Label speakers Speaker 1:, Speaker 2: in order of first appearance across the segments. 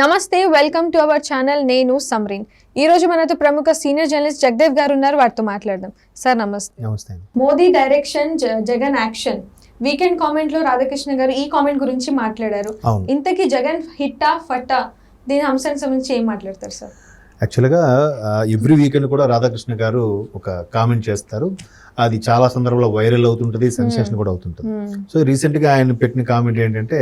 Speaker 1: నమస్తే welcome to our channel. నేను సమ్రీన్. ఈ రోజు మనతో ప్రముఖ సీనియర్ జర్నలిస్ట్ జగదేవ్ గారు ఉన్నారు. వారితో మాట్లాడదాం. సార్ నమస్తే.
Speaker 2: నమస్తే
Speaker 1: Modi direction Jagan action. Weekend కామెంట్లో రాధాకృష్ణ గారు ఈ కామెంట్ గురించి మాట్లాడారు. ఇంతకీ జగన్ హిట్టా ఫట్టా? దీని అంశానికి సంబంధించి ఏం మాట్లాడతారు సార్?
Speaker 2: యాక్చువల్గా ఎవ్రీ వీకెండ్ కూడా రాధాకృష్ణ గారు ఒక కామెంట్ చేస్తారు. అది చాలా సందర్భంలో వైరల్ అవుతుంటుంది సెన్సేషన్ కూడా అవుతుంటుంది. సో రీసెంట్గా ఆయన పెట్టిన కామెంట్ ఏంటంటే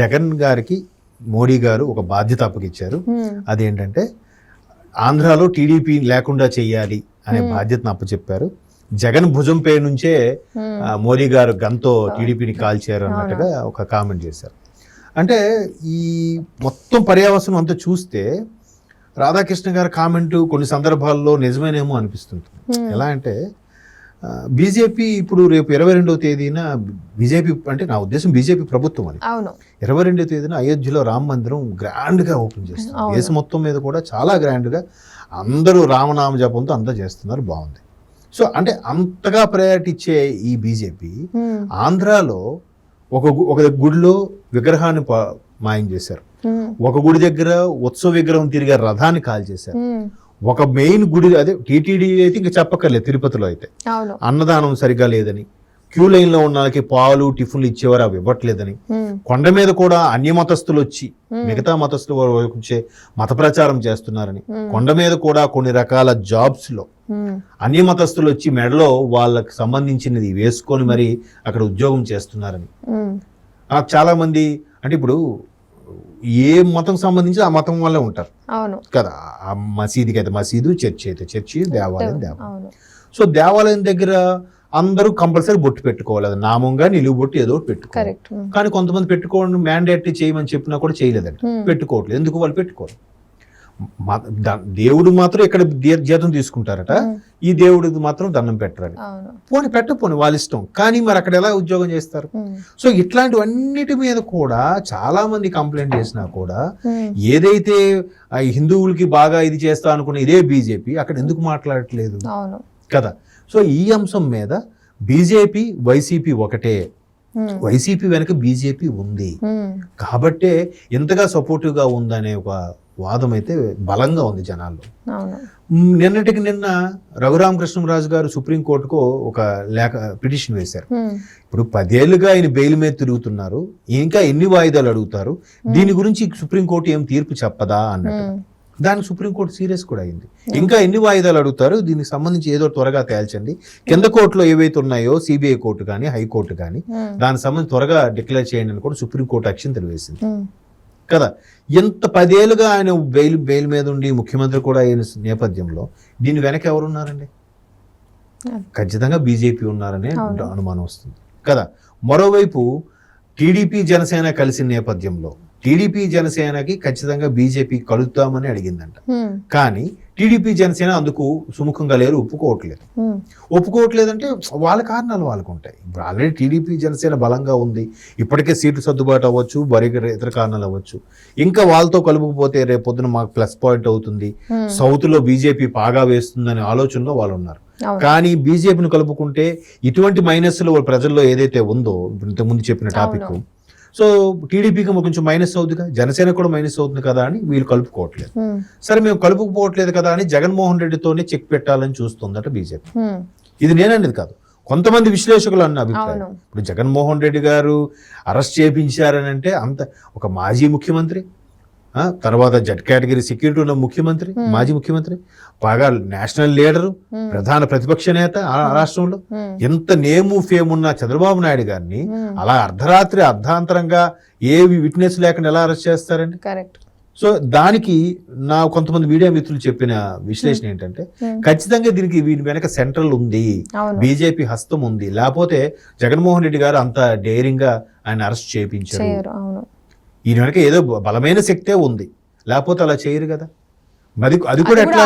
Speaker 2: జగన్ గారికి మోడీ గారు ఒక బాధ్యత అప్పగిచ్చారు. అదేంటంటే ఆంధ్రాలో టీడీపీ లేకుండా చేయాలి అనే. బాధ్యతను అప్పచెప్పారు. జగన్ భుజం పై నుంచే మోదీ గారు గన్తో టీడీపీని కాల్చారు అన్నట్టుగా ఒక కామెంట్ చేశారు. అంటే ఈ మొత్తం పర్యావసనం అంతా చూస్తే రాధాకృష్ణ గారి కామెంట్ కొన్ని సందర్భాల్లో నిజమేనేమో అనిపిస్తుంది. ఎలా అంటే బీజేపీ ఇప్పుడు రేపు ఇరవై రెండవ తేదీన బీజేపీ అంటే నా ఉద్దేశం బీజేపీ ప్రభుత్వం అది
Speaker 1: అవును
Speaker 2: ఇరవై రెండవ తేదీన అయోధ్యలో రామ మందిరం గ్రాండ్గా ఓపెన్ చేస్తారు
Speaker 1: అవును.
Speaker 2: దేశం మొత్తం మీద కూడా చాలా గ్రాండ్గా అందరూ రామనామ జపంతో అంతా చేస్తున్నారు బాగుంది సో అంటే అంతగా ప్రయారిటీ ఇచ్చే ఈ బీజేపీ. ఆంధ్రాలో ఒక గు- ఒక గుడిలో విగ్రహాన్ని మాయం చేశారు. ఒక గుడి దగ్గర ఉత్సవ విగ్రహం తిరిగే రథాన్ని కాల్ చేశారు. ఒక మెయిన్ గుడి అదే టీటీడీ అయితే ఇంకా చెప్పక్కర్లేదు తిరుపతిలో అయితే అన్నదానం సరిగా లేదని క్యూ లైన్లో ఉన్న వాళ్ళకి పాలు టిఫిన్లు ఇచ్చేవారు అవి ఇవ్వట్లేదని. కొండ మీద కూడా అన్య మతస్థులు వచ్చి. మిగతా మతస్థులు వచ్చే మత ప్రచారం చేస్తున్నారని. కొండ మీద కూడా కొన్ని రకాల
Speaker 1: జాబ్స్లో.
Speaker 2: అన్య మతస్థులు వచ్చి మెడలో వాళ్ళకి సంబంధించినది వేసుకొని మరి అక్కడ ఉద్యోగం చేస్తున్నారని చాలా మంది అంటే ఇప్పుడు ఏ మతం సంబంధించి ఆ మతం వల్లే ఉంటారు.
Speaker 1: అవును.
Speaker 2: కదా ఆ మసీదుకి అయితే మసీదు చర్చి అయితే చర్చి దేవాలయం దేవాలయం. సో దేవాలయం దగ్గర అందరూ కంపల్సరీ బొట్టు పెట్టుకోవాలి. అది నామంగా నిలువు బొట్టు ఏదో పెట్టుకోవాలి. కానీ కొంతమంది పెట్టుకోవడం మ్యాండేటరీ చేయమని చెప్పినా కూడా చేయలేదంట
Speaker 1: Hmm.
Speaker 2: పెట్టుకోవట్లేదు. ఎందుకు? వాళ్ళు పెట్టుకోరు. దేవుడు మాత్రం ఇక్కడ జీతం తీసుకుంటారట ఈ దేవుడికి మాత్రం దండం పెట్టరని పోనీ పెట్టపోని వాళ్ళ ఇష్టం కానీ మరి అక్కడ ఎలా ఉద్యోగం చేస్తారు. సో ఇట్లాంటివన్నిటి మీద కూడా చాలా మంది కంప్లైంట్ చేసినా కూడా. ఏదైతే ఆ హిందువులకి బాగా ఇది చేస్తా అనుకున్న ఇదే బీజేపీ అక్కడ ఎందుకు మాట్లాడట్లేదు? కదా. సో ఈ అంశం మీద బీజేపీ వైసీపీ ఒకటే. వైసీపీ వెనక బీజేపీ ఉంది. కాబట్టే ఎంతగా సపోర్టివ్గా ఉందనే ఒక వాదం అయితే బలంగా ఉంది జనాల్లో. నిన్నటికి నిన్న రఘురామకృష్ణరాజు గారు సుప్రీంకోర్టుకు ఒక లేఖ పిటిషన్ వేశారు. ఇప్పుడు పదేళ్ళుగా ఆయన బెయిల్ మీద తిరుగుతున్నారు. ఇంకా ఎన్ని వాయిదాలు అడుగుతారు? దీని గురించి సుప్రీంకోర్టు ఏం తీర్పు చెప్పదా అన్నట్టు. దానికి సుప్రీంకోర్టు సీరియస్ కూడా అయింది. ఇంకా ఎన్ని వాయిదాలు అడుగుతారు? దీనికి సంబంధించి ఏదో త్వరగా తేల్చండి. కింద కోర్టులో ఏవైతే ఉన్నాయో సిబిఐ కోర్టు కానీ హైకోర్టు కానీ. దానికి సంబంధించి త్వరగా డిక్లేర్ చేయండి అని కూడా సుప్రీంకోర్టు అక్షింతలు వేసింది.
Speaker 1: Hmm.
Speaker 2: కదా ఎంత పదేళ్ళుగా ఆయన బెయిల్ బెయిల్ మీద ఉండి ముఖ్యమంత్రి కూడా అయిన నేపథ్యంలో దీని వెనక ఎవరున్నారండి. ఖచ్చితంగా బీజేపీ ఉన్నారనే. అనుమానం వస్తుంది కదా మరోవైపు టీడీపీ జనసేన కలిసిన నేపథ్యంలో టీడీపీ జనసేనకి ఖచ్చితంగా బీజేపీ కలుద్దామని అడిగిందంట. కానీ టీడీపీ జనసేన అందుకు సుముఖంగా లేరు ఒప్పుకోవట్లేదు. ఒప్పుకోవట్లేదంటే వాళ్ళ కారణాలు వాళ్ళకు ఉంటాయి ఇప్పుడు ఆల్రెడీ టీడీపీ జనసేన బలంగా ఉంది ఇప్పటికే సీట్లు సర్దుబాటు అవ్వచ్చు మరి ఇతర కారణాలు అవ్వచ్చు ఇంకా వాళ్ళతో కలుపుకుపోతే రేపు పొద్దున మాకు ప్లస్ పాయింట్ అవుతుంది. సౌత్లో బీజేపీ పాగా వేస్తుందనే ఆలోచనలో వాళ్ళు ఉన్నారు కానీ బీజేపీని కలుపుకుంటే ఇటువంటి మైనస్లు ప్రజల్లో ఏదైతే ఉందో ఇంతకుముందు చెప్పిన టాపిక్. సో టీడీపీకి కొంచెం మైనస్ అవుతుందిగా జనసేన కూడా మైనస్ అవుతుంది కదా అని వీళ్ళు కలుపుకోవట్లేదు.
Speaker 1: Hmm.
Speaker 2: సరే మేము కలుపుకుపోవట్లేదు కదా అని జగన్మోహన్ రెడ్డితోనే చెక్ పెట్టాలని చూస్తుందట బీజేపీ.
Speaker 1: Hmm.
Speaker 2: ఇది నేననేది కాదు. కొంతమంది విశ్లేషకులు అన్న అభిప్రాయం. ఇప్పుడు జగన్మోహన్ రెడ్డి గారు అరెస్ట్ చేయించారని అంటే అంత ఒక మాజీ ముఖ్యమంత్రి తర్వాత జడ్ కేటగిరీ సెక్యూరిటీ ఉన్న ముఖ్యమంత్రి. మాజీ ముఖ్యమంత్రి బాగా నేషనల్ లీడరు. ప్రధాన ప్రతిపక్ష నేత ఆ రాష్ట్రంలో. ఎంత నేము ఫేమ్ ఉన్న చంద్రబాబు నాయుడు గారిని. అలా అర్ధరాత్రి అర్ధాంతరంగా ఏవి విట్నెస్ లేకుండా ఎలా అరెస్ట్ చేస్తారండి
Speaker 1: కరెక్ట్
Speaker 2: సో దానికి నా కొంతమంది మీడియా మిత్రులు చెప్పిన విశ్లేషణ ఏంటంటే. ఖచ్చితంగా దీనికి వీని వెనక సెంట్రల్ ఉంది బీజేపీ హస్తం ఉంది లేకపోతే జగన్మోహన్ రెడ్డి గారు అంత డేరింగ్గా ఆయన అరెస్ట్ చేయించారు ఈయన వెనక ఏదో బలమైన శక్తే ఉంది. లేకపోతే అలా చేయరు కదా. మరి అది కూడా ఎట్లా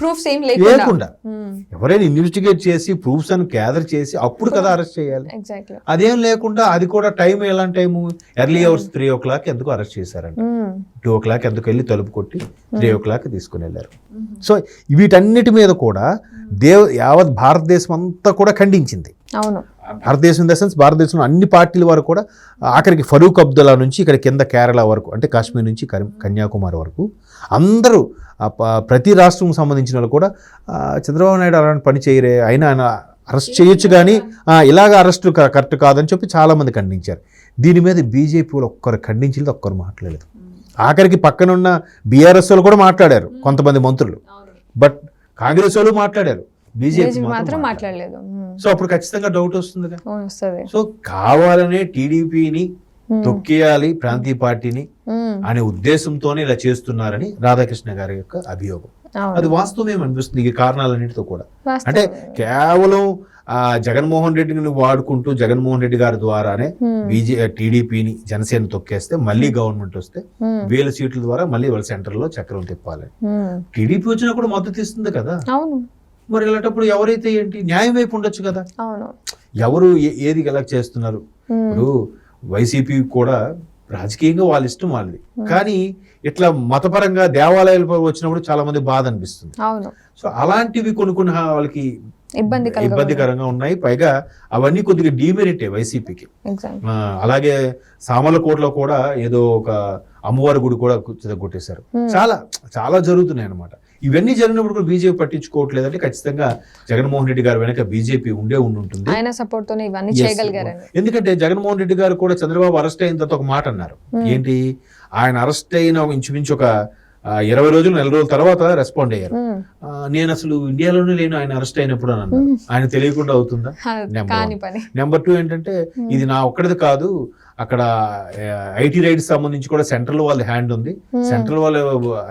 Speaker 1: ప్రూఫ్స్ ఏం లేకుండా.
Speaker 2: ఎవరైనా ఇన్వెస్టిగేట్ చేసి ప్రూఫ్స్ అని గ్యాదర్ చేసి అప్పుడు కదా అరెస్ట్ చేయాలి. అదేం లేకుండా అది కూడా టైం ఎలాంటి time? Early hours three o'clock ఎందుకు అరెస్ట్ చేశారంట? టూ ఓ క్లాక్ ఎందుకు వెళ్ళి తలుపు కొట్టి త్రీ ఓ క్లాక్ తీసుకుని వెళ్ళారు. సో వీటన్నిటి మీద కూడా దేవ యావత్ భారతదేశం అంతా కూడా ఖండించింది.
Speaker 1: అవును.
Speaker 2: భారతదేశం ఇన్ ద సెన్స్ భారతదేశంలో అన్ని పార్టీల వరకు కూడా ఆఖరికి ఫరూక్ అబ్దుల్లా నుంచి ఇక్కడ కింద కేరళ వరకు అంటే కాశ్మీర్ నుంచి కన్యాకుమారి వరకు అందరూ ప్రతి రాష్ట్రం సంబంధించిన వాళ్ళు కూడా చంద్రబాబు నాయుడు అలాంటి పని చేయరే అయినా ఆయన అరెస్ట్ చేయొచ్చు కానీ ఇలాగ అరెస్ట్ కరెక్ట్ కాదని చెప్పి చాలామంది ఖండించారు. దీని మీద బీజేపీ వాళ్ళు ఒక్కరు ఖండించలేదు ఒక్కరు మాట్లాడలేదు. ఆఖరికి పక్కనున్న బీఆర్ఎస్ వాళ్ళు కూడా మాట్లాడారు కొంతమంది మంత్రులు. బట్ కాంగ్రెస్ వాళ్ళు మాట్లాడారు. బీజేపీ
Speaker 1: మాత్రం మాట్లాడలేదు.
Speaker 2: సో అప్పుడు ఖచ్చితంగా డౌట్ వస్తుంది సో కావాలనే టీడీపీని తొక్కేయాలి ప్రాంతీయ పార్టీని. అనే ఉద్దేశంతోనే ఇలా చేస్తున్నారని రాధాకృష్ణ గారి యొక్క అభియోగం. అది వాస్తవమే అనిపిస్తుంది ఈ కారణాలన్నిటితో కూడా. అంటే కేవలం ఆ జగన్మోహన్ రెడ్డిని వాడుకుంటూ జగన్మోహన్ రెడ్డి గారి ద్వారానే. బీజే టీడీపీని జనసేన తొక్కేస్తే మళ్ళీ గవర్నమెంట్ వస్తే. వేల సీట్ల ద్వారా మళ్ళీ వాళ్ళ సెంటర్లో చక్రం తిప్పాలి. టీడీపీ వచ్చినా కూడా మద్దతు ఇస్తుంది కదా మరి ఇలాంటప్పుడు ఎవరైతే ఏంటి న్యాయం వైపు ఉండొచ్చు కదా? ఎవరు ఏది ఎలా చేస్తున్నారు. ఇప్పుడు వైసీపీ కూడా రాజకీయంగా వాళ్ళ ఇష్టం వాళ్ళది. కానీ ఇట్లా మతపరంగా దేవాలయాలు వచ్చినప్పుడు చాలా మంది బాధ అనిపిస్తుంది. సో అలాంటివి కొన్ని కొన్ని వాళ్ళకి
Speaker 1: ఇబ్బంది
Speaker 2: ఇబ్బందికరంగా ఉన్నాయి. పైగా అవన్నీ కొద్దిగా డీమెరిటే వైసీపీకి. అలాగే సామర్లకోటలో కూడా ఏదో ఒక అమ్మవారి గుడి కూడా కొట్టేశారు. చాలా చాలా జరుగుతున్నాయి అన్నమాట ఇవన్నీ జరిగినప్పుడు కూడా బీజేపీ పట్టించుకోవట్లేదంటే ఖచ్చితంగా జగన్మోహన్ రెడ్డి గారి వెనక బీజేపీ ఉండే ఉండి ఉంటుంది
Speaker 1: ఆయన సపోర్ట్ తోనే ఇవన్నీ
Speaker 2: Yes.
Speaker 1: చేయగలిగారని
Speaker 2: ఎందుకంటే జగన్మోహన్ రెడ్డి గారు కూడా చంద్రబాబు అరెస్ట్ అయిన తర్వాత ఒక మాట అన్నారు. ఏంటి ఆయన అరెస్ట్ అయిన ఇంచుమించు ఒక ఇరవై రోజులు నెల రోజుల తర్వాత రెస్పాండ్ అయ్యారు నేను అసలు ఇండియాలోనే లేను ఆయన అరెస్ట్ అయినప్పుడు అని అన్నారు. ఆయన తెలియకుండా అవుతుందా.
Speaker 1: పని
Speaker 2: నెంబర్ టూ ఏంటంటే. ఇది నా ఒక్కడిది కాదు అక్కడ ఐటీ రైట్స్ సంబంధించి కూడా సెంట్రల్ వాళ్ళ హ్యాండ్ ఉంది. సెంట్రల్ వాళ్ళ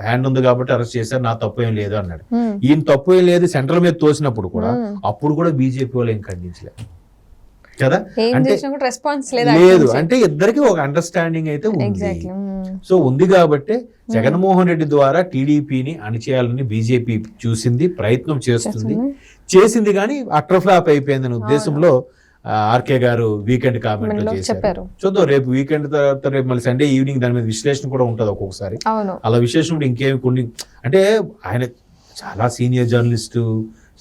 Speaker 2: హ్యాండ్ ఉంది కాబట్టి అరెస్ట్ చేశారు నా తప్పు ఏం లేదు అన్నాడు. ఈయన తప్పు ఏం లేదు సెంట్రల్ మీద తోసినప్పుడు కూడా. అప్పుడు కూడా బీజేపీ వాళ్ళు ఏం ఖండించలేదు కదా? అంటే
Speaker 1: రెస్పాన్స్ లేదా
Speaker 2: అంటే ఇద్దరికి ఒక అండర్స్టాండింగ్ అయితే ఉంది.
Speaker 1: ఎగ్జాక్ట్లీ
Speaker 2: సో ఉంది కాబట్టి జగన్మోహన్ రెడ్డి ద్వారా టీడీపీని అణిచేయాలని బీజేపీ చూసింది ప్రయత్నం చేస్తుంది. చేసింది కానీ అటర్ ఫ్లాప్ అయిపోయిందనే ఉద్దేశంలో ఆర్కే గారు వీకెండ్ కామెంట్ చేశారు. చూద్దాం రేపు వీకెండ్ తర్వాత రేపు మళ్ళీ సండే ఈవినింగ్ దాని మీద విశ్లేషణ కూడా ఉంటుంది ఒక్కొక్కసారి. అలా కూడా ఇంకేమి కొన్ని అంటే ఆయన చాలా సీనియర్ జర్నలిస్టు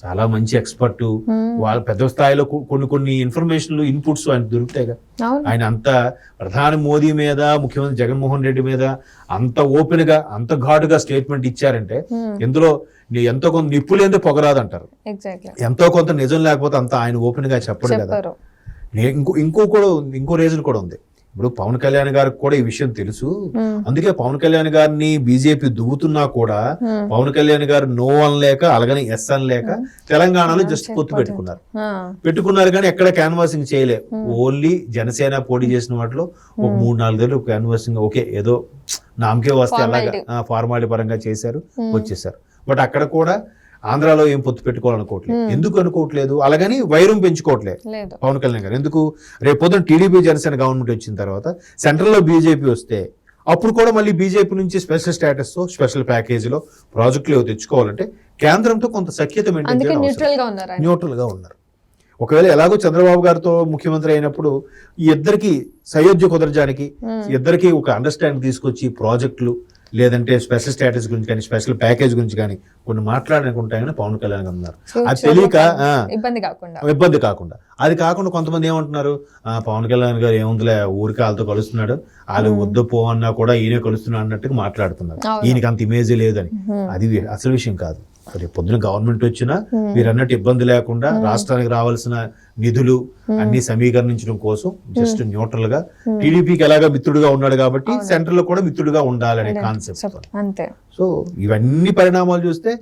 Speaker 2: చాలా మంచి ఎక్స్పర్ట్. వాళ్ళ పెద్ద స్థాయిలో కొన్ని కొన్ని ఇన్ఫర్మేషన్లు ఇన్పుట్స్ ఆయన దొరుకుతాయి కదా. ఆయన అంత ప్రధాని మోదీ మీద ముఖ్యమంత్రి జగన్మోహన్ రెడ్డి మీద అంత ఓపెన్గా అంత ఘాటుగా స్టేట్మెంట్ ఇచ్చారంటే. ఇందులో ఎంతో కొంత నిప్పు లేదే పొగరాదు అంటారు
Speaker 1: ఎగ్జాక్ట్లీ
Speaker 2: ఎంతో కొంత నిజం లేకపోతే అంత ఆయన ఓపెన్గా చెప్పడు కదా. ఇంకో ఇంకో కూడా ఇంకో రీజన్ కూడా ఉంది. ఇప్పుడు పవన్ కళ్యాణ్ గారికి కూడా ఈ విషయం తెలుసు. అందుకే పవన్ కళ్యాణ్ గారిని బీజేపీ దువ్వుతున్నా కూడా. పవన్ కళ్యాణ్ గారు నో అనలేక అలాగని ఎస్ అనలేక తెలంగాణలో జస్ట్ పొత్తు. పెట్టుకున్నారు. పెట్టుకున్నారు కానీ ఎక్కడ క్యాన్వాసింగ్ చేయలే. ఓన్లీ జనసేన పోటీ చేసిన వాటిలో ఒక. మూడు నాలుగు ఏళ్ళు క్యాన్వాసింగ్ ఓకే ఏదో నామకే వస్తే అలాగా. ఫార్మాలిటీ పరంగా చేశారు. వచ్చేసారు బట్ అక్కడ కూడా ఆంధ్రాలో ఏం పొత్తు పెట్టుకోవాలనుకోవట్లేదు. ఎందుకు అనుకోవట్లేదు? అలాగని వైరం పెంచుకోవట్లేదు
Speaker 1: లేదు.
Speaker 2: పవన్ కళ్యాణ్ గారు. ఎందుకు? రేపు పొద్దున టీడీపీ జనసేన గవర్నమెంట్ వచ్చిన తర్వాత సెంట్రల్లో బీజేపీ వస్తే అప్పుడు కూడా మళ్ళీ బీజేపీ నుంచి స్పెషల్ స్టేటస్ స్పెషల్ ప్యాకేజీలో ప్రాజెక్టులు ఏవో తెచ్చుకోవాలంటే కేంద్రంతో కొంత సఖ్యత.
Speaker 1: న్యూట్రల్గా ఉన్నారు
Speaker 2: ఒకవేళ ఎలాగో చంద్రబాబు గారితో ముఖ్యమంత్రి అయినప్పుడు ఈ ఇద్దరికి సయోధ్య కుదరజానికి. ఇద్దరికి ఒక అండర్స్టాండింగ్ తీసుకొచ్చి ప్రాజెక్టులు లేదంటే స్పెషల్ స్టేటస్ గురించి కానీ స్పెషల్ ప్యాకేజ్ గురించి కానీ కొన్ని మాట్లాడనుకుంటాయని పవన్ కళ్యాణ్ గారు ఉన్నారు అది తెలియక
Speaker 1: ఇబ్బంది కాకుండా.
Speaker 2: ఇబ్బంది కాకుండా. అది కాకుండా కొంతమంది ఏమంటున్నారు "ఆ, పవన్ కళ్యాణ్ గారు ఏముందిలే ఊరికి వాళ్ళతో కలుస్తున్నాడు వాళ్ళు వద్దు పో అన్నా కూడా ఈయనే కలుస్తున్నాడు అన్నట్టుగా మాట్లాడుతున్నారు. ఈయనకి అంత ఇమేజ్ లేదని. అది అసలు విషయం కాదు. రేపు పొద్దున గవర్నమెంట్ వచ్చినా
Speaker 1: Hmm.
Speaker 2: మీరు అన్నట్టు ఇబ్బంది లేకుండా రాష్ట్రానికి రావాల్సిన నిధులు అన్ని సమీకరించడం కోసం జస్ట్ న్యూట్రల్గా
Speaker 1: Hmm.
Speaker 2: టీడీపీకి ఎలాగా మిత్రుడుగా ఉన్నాడు కాబట్టి. సెంట్రల్లో కూడా మిత్రుడుగా ఉండాలనే. కాన్సెప్ట్
Speaker 1: అంతే.
Speaker 2: సో ఇవన్నీ పరిణామాలు చూస్తే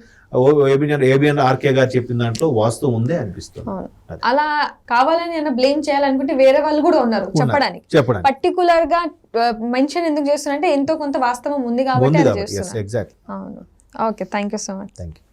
Speaker 2: ఏబిఎన్ ఏబిఎన్ ఆర్కే గారు చెప్పిన దాంట్లో వాస్తవం ఉందే అనిపిస్తుంది.
Speaker 1: అలా కావాలని అన్న బ్లేమ్ చేయాలనుకుంటే వేరే వాళ్ళు కూడా ఉన్నారు చెప్పడానికి.
Speaker 2: చెప్పడానికి.
Speaker 1: పర్టికులర్గా మెన్షన్ ఎందుకు చేస్తున్నారంటే ఎంతో కొంత వాస్తవం ఉంది కాబట్టి
Speaker 2: ఎగ్జాక్ట్
Speaker 1: అవును. Okay thank you so much
Speaker 2: thank you